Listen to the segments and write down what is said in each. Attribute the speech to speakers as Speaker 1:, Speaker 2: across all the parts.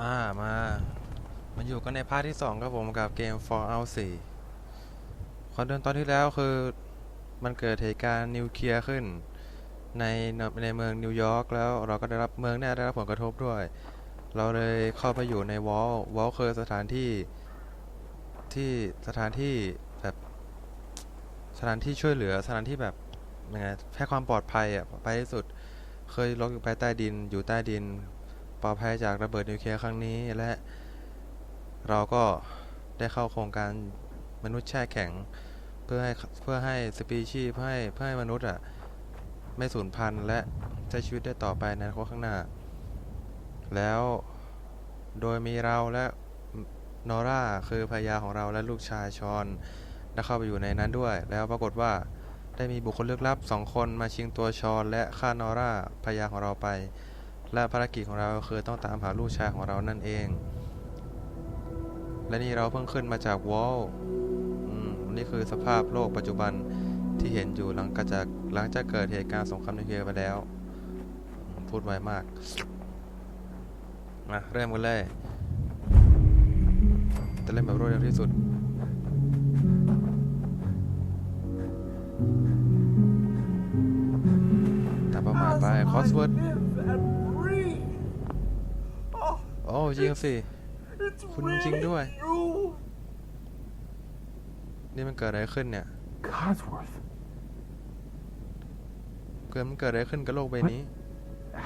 Speaker 1: อ่ามามาอยู่กันในพาร์ทที่2ครับผมกับเกม Fallout 4ความเดิมตอนที่แล้วคือมันเกิดเหตุการณ์นิวเคลียร์ขึ้น ในในเมืองนิวยอร์กแล้วเราก็ได้รับเมืองเนี่ยได้รับผลกระทบด้วย เราเลยเข้าไปอยู่ในวอลวอลคือสถานที่ที่สถานที่แบบสถานที่ช่วยเหลือสถานที่แบบยังไงให้ความปลอดภัยอะปที่สุด เคยลงอยู่ใต้ดินอยู่ใต้ดิน ปลอดภัยจากระเบิดนิวเคลียร์ครั้งนี้ และเราก็ได้เข้าโครงการมนุษย์แช่แข็ง เพื่อให้เพื่อให้สปีชีส์เพื่อให้เพื่อให้มนุษย์อะไม่สูญพันธุ์และใช้ชีวิตได้ต่อไปในอนาคตข้างหน้า แล้วโดยมีเราและนอร่าคือภรรยาของเราและลูกชายชอนได้เข้าไปอยู่ในนั้นด้วย แล้วปรากฏว่าได้มีบุคคลลึกลับสองคนมาชิงตัวชอนและฆ่านอร่าภรรยาของเราไป และภารกิจของเราคือต้องตามหาลูกชายของเรานั่นเอง และนี่เราเพิ่งขึ้นมาจากวอลนี่คือสภาพโลกปัจจุบันที่เห็นอยู่หลังจากหลังจากเกิดเหตุการณ์สงครามนิวเคลียร์ไปแล้ว พูดไวมากมาเริ่มกันเลยจะเล่นแบบรวดเร็วที่สุดตามเป้าหมายไปคอสเวิร์ด โอ้จริงสิ คุณจริงด้วย นี่มันเกิดอะไรขึ้นเนี่ย
Speaker 2: Codsworth,
Speaker 1: เกิดมันเกิดอะไรขึ้นกับโลกใบนี้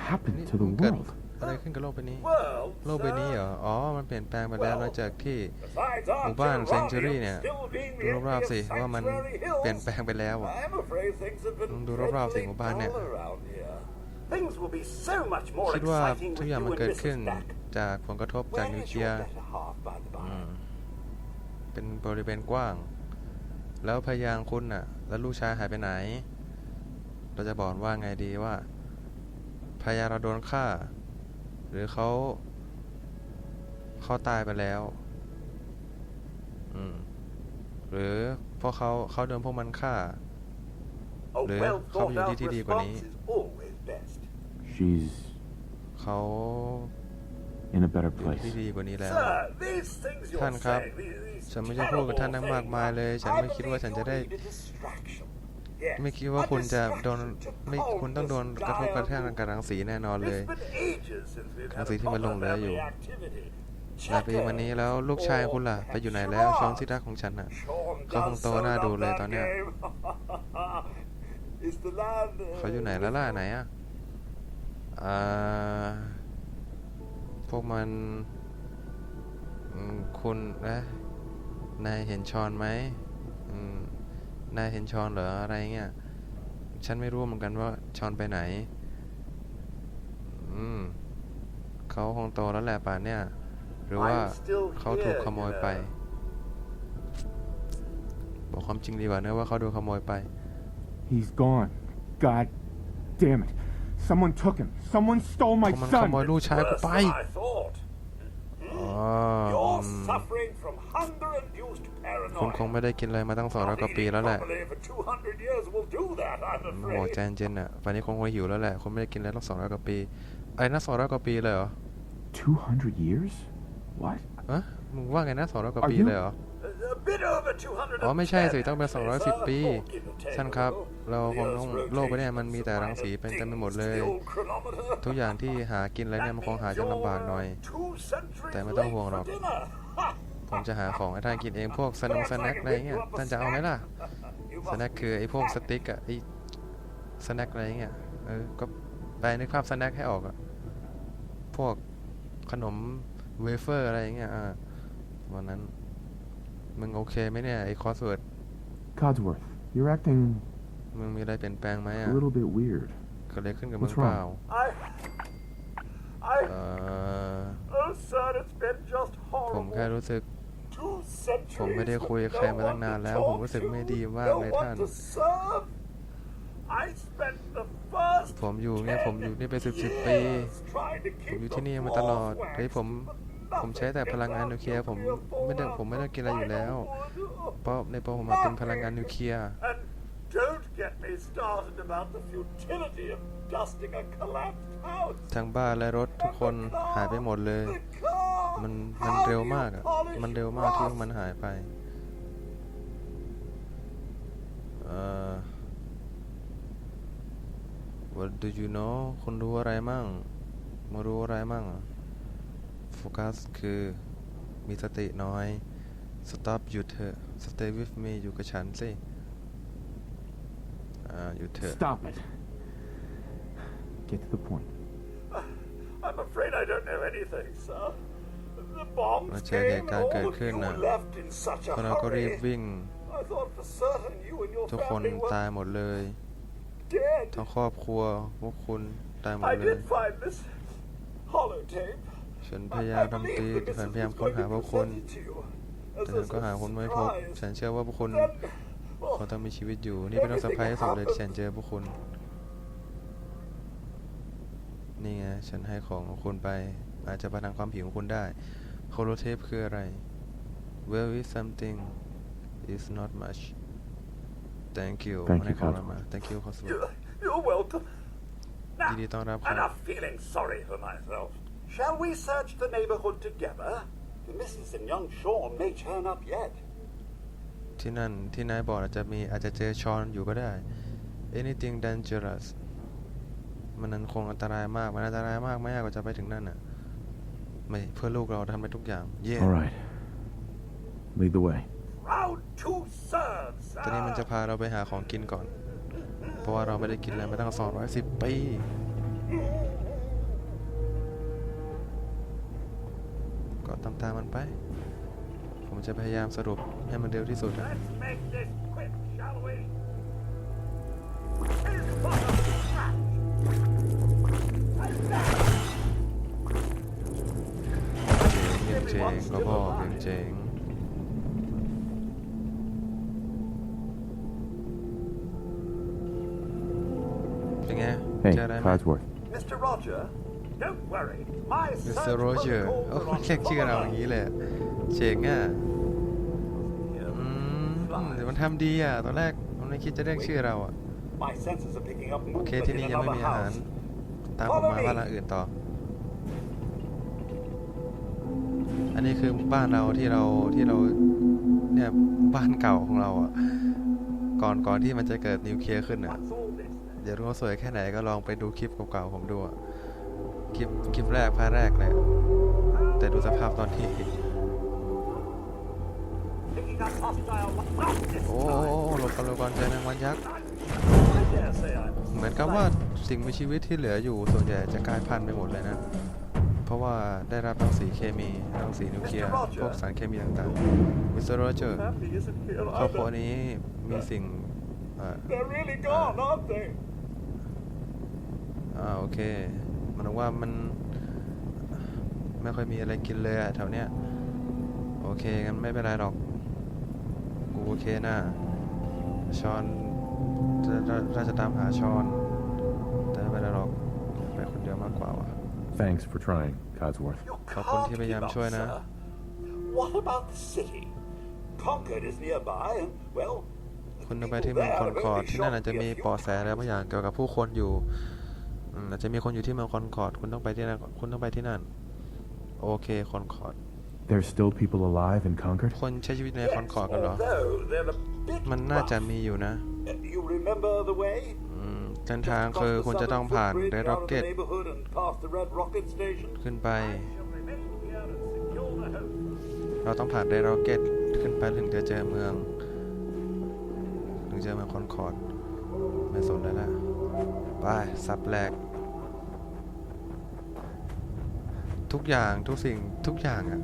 Speaker 2: happened
Speaker 1: นี่
Speaker 2: to the
Speaker 1: มันเกิด
Speaker 2: world?
Speaker 1: อะไรขึ้นกับโลกใบนี้
Speaker 3: Well,
Speaker 1: โลกใบนี้เหรอ อ๋อ มันเปลี่ยนแปลงไปแล้วหลังจากที่
Speaker 3: besides
Speaker 1: หมู่บ้าน
Speaker 3: Archer,
Speaker 1: เซนจูรี่
Speaker 3: Robbie
Speaker 1: เนี่ย
Speaker 3: still being
Speaker 1: ดู
Speaker 3: the
Speaker 1: รอบๆ
Speaker 3: envy
Speaker 1: สิ
Speaker 3: of
Speaker 1: ว่ามัน
Speaker 3: Sanctuary
Speaker 1: เปลี่ยน
Speaker 3: Hills.
Speaker 1: แปลงไปแล้วอะ
Speaker 3: I'm afraid things have been
Speaker 1: ลองดูรอบๆสิหมู่บ้านเนี่ย
Speaker 3: dreadfully dull around here. Things will be so much more
Speaker 1: คิดว่า
Speaker 3: exciting
Speaker 1: ทุก
Speaker 3: with
Speaker 1: อย่าง
Speaker 3: you
Speaker 1: มัน
Speaker 3: and
Speaker 1: เกิด
Speaker 3: Mrs.
Speaker 1: ขึ้น
Speaker 3: Stack.
Speaker 1: จากผลกระทบจาก
Speaker 3: Where
Speaker 1: นิว
Speaker 3: is
Speaker 1: เคลีย
Speaker 3: your
Speaker 1: ร์
Speaker 3: better half, by the
Speaker 1: อื
Speaker 3: by?
Speaker 1: มเป็นบริเวณกว้าง แล้วพยางคุณน่ะ แล้วลูกชายหายไปไหน เราจะบอกว่าไงดีว่า พยาเราโดนฆ่า หรือเขาเขาตายไปแล้ว อืม หรือพวกเขาเขาโดนพวกมันฆ่า
Speaker 3: A
Speaker 1: Leo,
Speaker 3: well
Speaker 1: how
Speaker 3: thought
Speaker 1: you
Speaker 3: out
Speaker 1: did it,
Speaker 3: response
Speaker 1: Igoni?
Speaker 3: is always best.
Speaker 2: She's
Speaker 1: เขา
Speaker 2: in a better
Speaker 1: อยู่
Speaker 2: place.
Speaker 1: ที่ดีกว่านี้แล้ว
Speaker 3: Sir, these things you're
Speaker 1: ท่านครับ
Speaker 3: saying, these- these
Speaker 1: ฉันไม่ใช่พูดกับท่าน
Speaker 3: terrible
Speaker 1: ทั้งมากมายเลย ฉัน
Speaker 3: things,
Speaker 1: ไม่
Speaker 3: I
Speaker 1: คิดว่าฉัน
Speaker 3: believe
Speaker 1: จะได้
Speaker 3: you need a distraction. Yes,
Speaker 1: ไม่คิดว่า
Speaker 3: a
Speaker 1: คุณจะโดน
Speaker 3: distraction to
Speaker 1: ไม่
Speaker 3: calm
Speaker 1: คุณต้องโดน
Speaker 3: this
Speaker 1: กระทบกระ
Speaker 3: dire
Speaker 1: ทั่งกับรังสีแน่นอนเลย
Speaker 3: It's been ages since we've
Speaker 1: รัง
Speaker 3: had
Speaker 1: สี
Speaker 3: a
Speaker 1: ที่มันหลง
Speaker 3: proper
Speaker 1: เหลืออยู่
Speaker 3: family activity.
Speaker 1: หลายปีมานี้แล้วลูกชายคุณล่ะ ไปอยู่ไหนแล้วชอนที่รักของฉันน่ะ
Speaker 3: Sean
Speaker 1: เขาคง
Speaker 3: does
Speaker 1: โต
Speaker 3: so
Speaker 1: น่าดู
Speaker 3: love
Speaker 1: เลย
Speaker 3: that
Speaker 1: ตอนเนี้ย
Speaker 3: game. Is the land, uh,
Speaker 1: เขาอยู่ไหนแล้วล่ะไหนอะอ่า พวกมันอืมคุณนะนายเห็นชอนไหมอืมนายเห็นชอนเหรออะไรเงี้ยฉันไม่รู้เหมือนกันว่าชอนไปไหน อืมเขาคงโตแล้วแหละป่านเนี่ย หรือว่า
Speaker 3: I'm still
Speaker 1: เขาถูก
Speaker 3: here,
Speaker 1: ขโมย
Speaker 3: you
Speaker 1: ไป
Speaker 3: know.
Speaker 1: บอกความจริงดีกว่าเนอะว่าเขาโดนขโมยไป
Speaker 2: He's gone. God damn it. Someone took him. Someone stole
Speaker 1: พ
Speaker 2: my
Speaker 1: วกมันขโมย
Speaker 2: son.
Speaker 1: ลูกชายกู
Speaker 3: Worse
Speaker 1: ไป
Speaker 3: than I thought.
Speaker 1: อ๋อ
Speaker 3: You're
Speaker 1: อืม
Speaker 3: suffering from hunger-induced
Speaker 1: คุณคง
Speaker 3: paranoia.
Speaker 1: ไม่ได้กินอะไรมาตั้งสองร้อยกว่าปี
Speaker 3: Not
Speaker 1: แล้วแหละ
Speaker 3: eating properly for 200 years will do that, I'm
Speaker 1: บอก
Speaker 3: afraid.
Speaker 1: ใจเย็นๆอะวันนี้คงคงหิวแล้วแหละ คงไม่ได้กินอะไรตั้งสองร้อยกว่าปีอะไรนะสองร้อยกว่าปีเลยเหรอ
Speaker 2: 200 years? What?
Speaker 1: ฮะมึงว่าไงนะสองร้อยกว่า
Speaker 2: Are
Speaker 1: ปี
Speaker 2: you-
Speaker 1: เลยเหรอ
Speaker 3: A bit over 200
Speaker 1: อ๋อไม่ใช่สิต้องเป็น
Speaker 3: actually,
Speaker 1: 210
Speaker 3: sir.
Speaker 1: ปี
Speaker 3: Oh, give or take
Speaker 1: ท่าน
Speaker 3: a
Speaker 1: ครับ
Speaker 3: little.
Speaker 1: เราคง
Speaker 3: The
Speaker 1: ต้อง
Speaker 3: Earth's
Speaker 1: โลกใบเนี้
Speaker 3: rotation
Speaker 1: มันมีแต่รังสีเป็นเต็มไปหมดเลย
Speaker 3: dings the old chronometer.
Speaker 1: ทุกอย่างที่หากินอะไรเนี่ยมันคงหาจะลำบากหน่อย
Speaker 3: Two centuries
Speaker 1: แต่ไม่ต้อง
Speaker 3: late
Speaker 1: ห่วงหร
Speaker 3: for
Speaker 1: อก
Speaker 3: dinner. Ha!
Speaker 1: ผมจะหาของให้ท่านกินเองพวกสนงสแน็คอะไรเงี้ย ท่านจะเอาไหมล่ะ
Speaker 3: You
Speaker 1: ส
Speaker 3: must
Speaker 1: แน็คคือไอ้พวกสติ๊กอะไอ้สแน็คอะไรเงี้ย เออ ก็แปลนึกภาพสแน็คให้ออกอะพวกขนมเวเฟอร์อะไรเงี้ย อ่าวันนั้น มึงโอเคไหมเนี่ยไอ้คอสเวิร์ด
Speaker 2: Codsworth, you're acting
Speaker 1: มึงมีอะไรเปลี่ยนแปลงไหม
Speaker 2: a
Speaker 1: อะ
Speaker 2: little bit weird.
Speaker 1: เกิดอะไรขึ้นกับมึง
Speaker 2: What's
Speaker 1: เปล่า
Speaker 3: I, I,
Speaker 1: เออ
Speaker 3: oh sir, it's been just
Speaker 1: ผมแค่
Speaker 3: horrible.
Speaker 1: รู้สึก
Speaker 3: Two centuries
Speaker 1: ผมไม่ได้คุยกับใคร
Speaker 3: with
Speaker 1: มา
Speaker 3: no
Speaker 1: ตั้ง
Speaker 3: one
Speaker 1: นาน
Speaker 3: to
Speaker 1: แล้ว
Speaker 3: talk
Speaker 1: ผมรู้สึก
Speaker 3: to,
Speaker 1: ไม่ดีมาก
Speaker 3: no
Speaker 1: เลย
Speaker 3: one
Speaker 1: ท่าน
Speaker 3: to serve. I spent the first
Speaker 1: ผมอยู่เนี่ยผมอยู่นี่เป็นสิบสิบปี
Speaker 3: years trying to
Speaker 1: ผม
Speaker 3: keep
Speaker 1: อยู่
Speaker 3: the
Speaker 1: ที่นี่มาตลอด
Speaker 3: floor
Speaker 1: เฮ้ยผม
Speaker 3: waxed,
Speaker 1: ผมใช้แต่พลังงานนิวเคลียร์ผมไม่ได้ผมไม่ได้กินอะไรอยู่แล้ว เพราะในตัวผมมาเป็นพลังงานนิวเคลียร์
Speaker 3: And don't get me started about the futility of dusting a collapsed house.
Speaker 1: ทั้งบ้านและรถทุกคนหายไปหมดเลย
Speaker 3: The car
Speaker 1: มันมันเร็วมากอะ มันเร็วมากที่มันหายไป เอ่อ What do you know คุณรู้อะไรมั่งมารู้อะไรมั่ง โฟกัสคือมีสติน้อย stop หยุดเถอะ stay with me อยู่กับฉันสิอ่าหยุดเถอะ
Speaker 2: Stop it. Get to the point.
Speaker 3: I'm afraid I don't know anything, sir. The bombs
Speaker 1: มาเจอ
Speaker 3: came
Speaker 1: เห
Speaker 3: and
Speaker 1: ตุการณ์
Speaker 3: all
Speaker 1: เกิด
Speaker 3: of
Speaker 1: ขึ้น
Speaker 3: you
Speaker 1: น่ะ
Speaker 3: left in such
Speaker 1: พ
Speaker 3: a
Speaker 1: วกเราก็รีบ
Speaker 3: hurry.
Speaker 1: วิ่ง
Speaker 3: I thought for certain you and your
Speaker 1: ทุกคน
Speaker 3: family
Speaker 1: ตาย
Speaker 3: were
Speaker 1: หมดเลย
Speaker 3: dead.
Speaker 1: ทั้งครอบครัวพวกคุณตายหมด
Speaker 3: I
Speaker 1: เลย
Speaker 3: did find this holotape.
Speaker 1: ฉันพ
Speaker 3: I,
Speaker 1: ยายาม
Speaker 3: I
Speaker 1: ทำ
Speaker 3: believe
Speaker 1: ตี
Speaker 3: the
Speaker 1: ฉัน
Speaker 3: missus
Speaker 1: พยายาม
Speaker 3: was
Speaker 1: ค้น
Speaker 3: going
Speaker 1: หา
Speaker 3: to
Speaker 1: พวกคุณ
Speaker 3: present it to you
Speaker 1: แต่
Speaker 3: as
Speaker 1: ฉัน
Speaker 3: a
Speaker 1: ก็หาคุณไม่พบ
Speaker 3: surprise.
Speaker 1: ฉันเชื่อว่าพวกคุณ
Speaker 3: Then,
Speaker 1: คง
Speaker 3: well,
Speaker 1: ต้องมีชีวิตอยู่ นี่เป็นเรื่องเซอร์ไพรส์ที่สุดเลยที่ฉันเจอพวกคุณนี่ไง ฉันให้ของของคุณไป อาจจะประทังความผิวของคุณได้ โคโลเทปคืออะไร Well is something is not much Thank you
Speaker 2: Thank
Speaker 1: ให้
Speaker 2: you,
Speaker 1: ของ
Speaker 2: Cosmo.
Speaker 1: เรามา Thank you ขอสวัสดี
Speaker 3: you're, you're welcome. Now,
Speaker 1: ยินดีต้อนรับครับ
Speaker 3: enough feeling sorry for myself. Shall we search the neighborhood together? The missus and young Sean may turn up yet.
Speaker 1: ที่นั่นที่นายบอกอาจจะมีอาจจะเจอชอนอยู่ก็ได้ anything dangerous มันนั้นคงอันตรายมาก มันอันตรายมากไหมากกว่าจะไปถึงนั่นน่ะไม่เพื่อลูกเราทำไปทุกอย่าง เย่
Speaker 2: All right. Lead the way.
Speaker 3: Proud to serve,
Speaker 1: ตอนนี้มันจะ
Speaker 3: sir.
Speaker 1: พาเราไปหาของกินก่อน เพราะว่าเราไม่ได้กินอะไรมาตั้ง210 ปี ก็ตามตามๆมันไป ผมจะพยายามสรุปให้มันเร็วที่สุดนะ
Speaker 3: Let's make this quick, shall we? Here's what a scratch. And that.
Speaker 1: เจ๋งเจ๋งก็บอกเจ๋งเป็นไง
Speaker 2: Hey,
Speaker 1: เจออะไรไหม
Speaker 2: Codsworth.
Speaker 3: Mr. Roger, don't worry. My
Speaker 1: มิส
Speaker 3: search
Speaker 1: เตอร์โรเจอร์
Speaker 3: protocols
Speaker 1: โอ้
Speaker 3: are
Speaker 1: มัน
Speaker 3: on
Speaker 1: เรียกชื่อเราอย่าง
Speaker 3: fire.
Speaker 1: นี้เลยอะเจ๋งอะ
Speaker 3: Here,
Speaker 1: อืม
Speaker 3: flies.
Speaker 1: เดี๋ยวมันทำดีอะ ตอนแรกมันไม่คิดจะเรียกชื่อเราอะ
Speaker 3: My senses are picking up
Speaker 1: โอเค
Speaker 3: movement
Speaker 1: ที่
Speaker 3: in
Speaker 1: นี่ยังไม่
Speaker 3: another
Speaker 1: มีอาหาร
Speaker 3: house.
Speaker 1: ตามผมมาบ้านหลังอื่นต่อ อันนี้คือบ้านเราที่เราที่เราเนี่ยบ้านเก่าของเราอะ ก่อนก่อนที่มันจะเกิดนิวเคลียร์ขึ้นอะ
Speaker 3: What's all this then?
Speaker 1: เดี๋ยวรู้ว่าสวยแค่ไหนก็ลองไปดูคลิปเก่าๆผมดูอะ คลิปคลิปแรกภาคแรกเลยอะแต่ดูสภาพตอนที่
Speaker 3: Picking up hostile. Not this
Speaker 1: โอ้
Speaker 3: time.
Speaker 1: หลบกันหลบกันเจอแมงวันยักษ์
Speaker 3: I dare say I'm
Speaker 1: เหมือนกับว่าสิ่งมีชีวิตที่เหลืออยู่ส่วนใหญ่จะกลายพันธุ์ไปหมดเลยนะ เพราะว่าได้รับรังสีเคมีรังสีนิวเคลียร์พวกสารเคมีต่างๆมิสเตอร์โรเจอร์
Speaker 3: happy isn't here
Speaker 1: ครอบครัว
Speaker 3: either.
Speaker 1: นี้มีสิ่งเอ่อ
Speaker 3: They're really gone, aren't they?
Speaker 1: อ่าโอเค มันว่ามัน ไม่ค่อยมีอะไรกินเลยอะแถวเนี้ย โอเคงั้นไม่เป็นไรหรอก กูโอเคนะชอนจะจะเราจะตามหาชอน แต่ไม่เป็นไรหรอกไปคนเดียวมากกว่าว่ะ
Speaker 2: Thanks for trying, Codsworth.
Speaker 3: You
Speaker 1: ขอบคุณ
Speaker 3: can't
Speaker 1: ที่พยายาม
Speaker 3: give up,
Speaker 1: ช่วยนะ
Speaker 3: sir. What about the city? Concord is nearby, and well,
Speaker 1: คุณ
Speaker 3: the
Speaker 1: ต้องไป
Speaker 3: people
Speaker 1: ที่เมือง
Speaker 3: there
Speaker 1: คอน
Speaker 3: have
Speaker 1: คอร์ด
Speaker 3: only
Speaker 1: ที่นั่น
Speaker 3: shot
Speaker 1: อาจจะ
Speaker 3: me
Speaker 1: มี
Speaker 3: a few
Speaker 1: เปอแสอะไรบางอย่างเกี่ยวกับผู้คนอยู่ อืมอาจจะมีคนอยู่ที่เมืองคอนคอร์ดคุณต้องไปที่นั่นคุณต้องไปที่นั่น โอเคคอนคอร์ด
Speaker 2: There's still people alive in Concord?
Speaker 1: คนใช้ชีวิตใน
Speaker 3: Yes,
Speaker 1: คอนคอร์ดกันเหรอ
Speaker 3: although they're a bit
Speaker 1: มันน่าจะ
Speaker 3: rough.
Speaker 1: มีอยู่นะ
Speaker 3: Uh, You remember the way?
Speaker 1: อืมเส้น
Speaker 3: Just
Speaker 1: ทาง
Speaker 3: across
Speaker 1: คือ
Speaker 3: the
Speaker 1: คุณจะ
Speaker 3: southern
Speaker 1: ต้องผ่าน
Speaker 3: footbridge
Speaker 1: เรด
Speaker 3: out
Speaker 1: ร็อ
Speaker 3: of
Speaker 1: กเก
Speaker 3: the
Speaker 1: ต
Speaker 3: neighborhood and past the Red Rocket Station.
Speaker 1: ขึ้นไป
Speaker 3: I shall remain here and secure the host.
Speaker 1: เราต้องผ่านเรดร็อกเกตขึ้นไปถึงจะเจอเมือง ถึงเจอเมืองคอนคอร์ดไม่สนแล้วละไปสับแหลก ทุกอย่างทุกสิ่งทุกอย่างอะ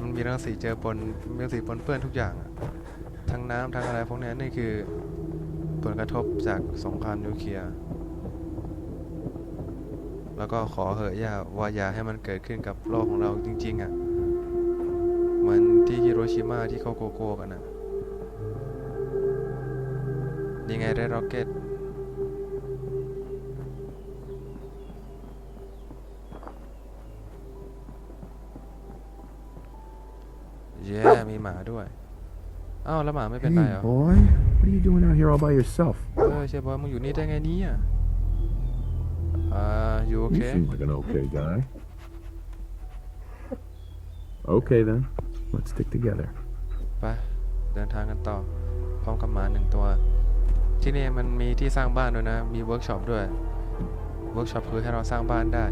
Speaker 1: มันมีรังสีเจอปนมีรังสีปนเปื้อนทุกอย่างอะทั้งน้ำทั้งอะไรพวกนี้นี่คือผลกระทบจากสงครามนิวเคลียร์แล้วก็ขอเหอะอย่าว่าอย่าให้มันเกิดขึ้นกับโลกของเราจริง ๆอะเหมือนที่ฮิโรชิมาที่เขาโกโก้กันนะยังไงได้ร็อกเก็ต หมาด้วยอ้าวแล้วหมาไม่เป็นไรเหรอ
Speaker 2: boy. What are you doing out here all by yourself?
Speaker 1: เออเชฟบอยมึงอยู่นี่ได้ไงเนี่ยอ่าอยู่โอเค
Speaker 2: You seem like an okay guy. Okay then, let's stick together.
Speaker 1: ไปเดินทางกันต่อพร้อมกับหมาหนึ่งตัว ที่นี่มันมีที่สร้างบ้านด้วยนะ มีเวิร์กช็อปด้วย เวิร์กช็อปคือให้เราสร้างบ้านได้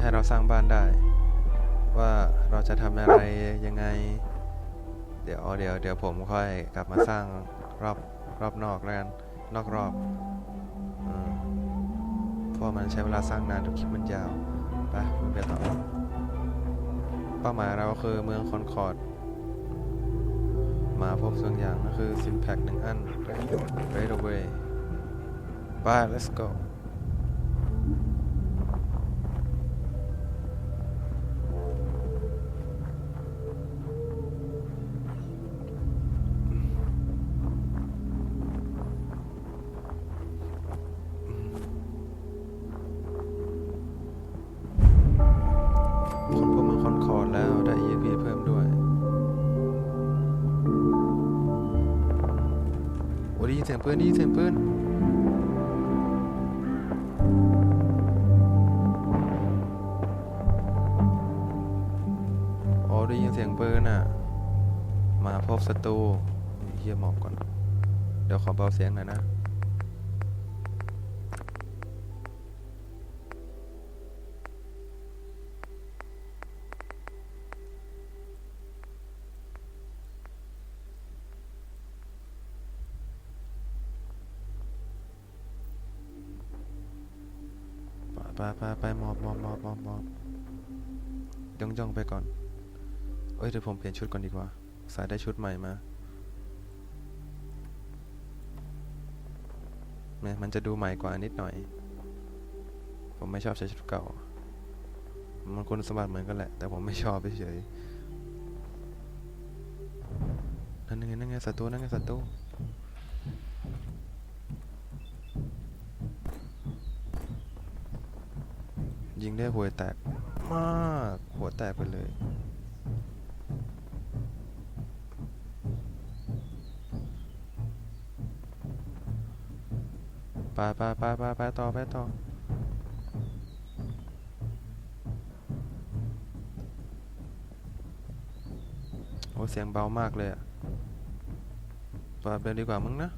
Speaker 1: ให้เราสร้างบ้านได้ ว่าเราจะทำอะไรยังไง เดี๋ยวเดี๋ยวเดี๋ยวผมค่อยกลับมาสร้างรอบรอบนอกแล้วกันนอกรอบอเพราะมันใช้เวลาสร้างนานเดี๋ยวคลิปมันยาวไปมึงไปต่อเป้าหมายเราคือเมืองคอนคอร์ดมาพบส่วนอย่างก็คือซิมแพคหนึ่งอัน right away ไป let's go ปืนนี่เสียงปืนโอ้ได้ยินเสียงปืนอะ มาพบศัตรูเฮียหมอบก่อน เดี๋ยวขอเบาเสียงหน่อยนะ ไปไปไปมอบมอบมอบมอบมอบย่องย่องไปก่อน เอ้ยเดี๋ยวผมเปลี่ยนชุดก่อนดีกว่า สายได้ชุดใหม่มาแหมมันจะดูใหม่กว่านิดหน่อย ผมไม่ชอบใช้ชุดเก่า มันคุณสมบัติเหมือนกันแหละ แต่ผมไม่ชอบเฉยนั่นไงนั่นไงศัตรูนั่นไงศัตรู ยิงได้หัวแตกมากหัวแตกไปเลยไปไปไปไปไปต่อไปต่อโอ้เสียงเบามากเลยอะเปิดเลยดีกว่ามึงนะ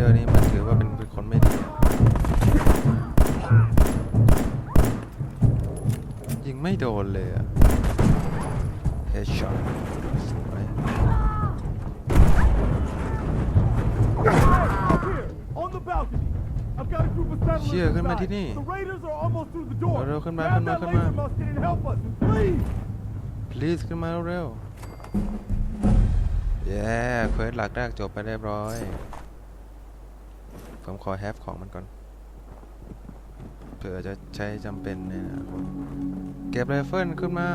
Speaker 1: เดอร์นี่มันถือว่าเป็นเป็นคนไม่ดีอะยิงไม่โดนเลยอะเฮดช็อตสวย
Speaker 2: On the balcony. I've got a group of settlers
Speaker 1: เชี่ยขึ้นมา
Speaker 2: inside.
Speaker 1: ที่นี่
Speaker 2: The raiders are almost through the door.
Speaker 1: เร็วๆขึ้นมา
Speaker 2: Grab
Speaker 1: ขึ้นมา
Speaker 2: that
Speaker 1: ขึ้นมา
Speaker 2: laser musket and help us, please.
Speaker 1: please ขึ้นมาเร็วๆ yeah เควสหลักแรกจบไปเรียบร้อย ผมขอแฮปของมันก่อน เผื่อจะใช้จำเป็นเนี่ยคตเก็บไรเฟิลขึ้นมา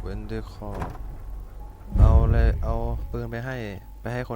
Speaker 1: เว้นด้วยคอเอาเลยเอาปืนไปให้ ไปให้คน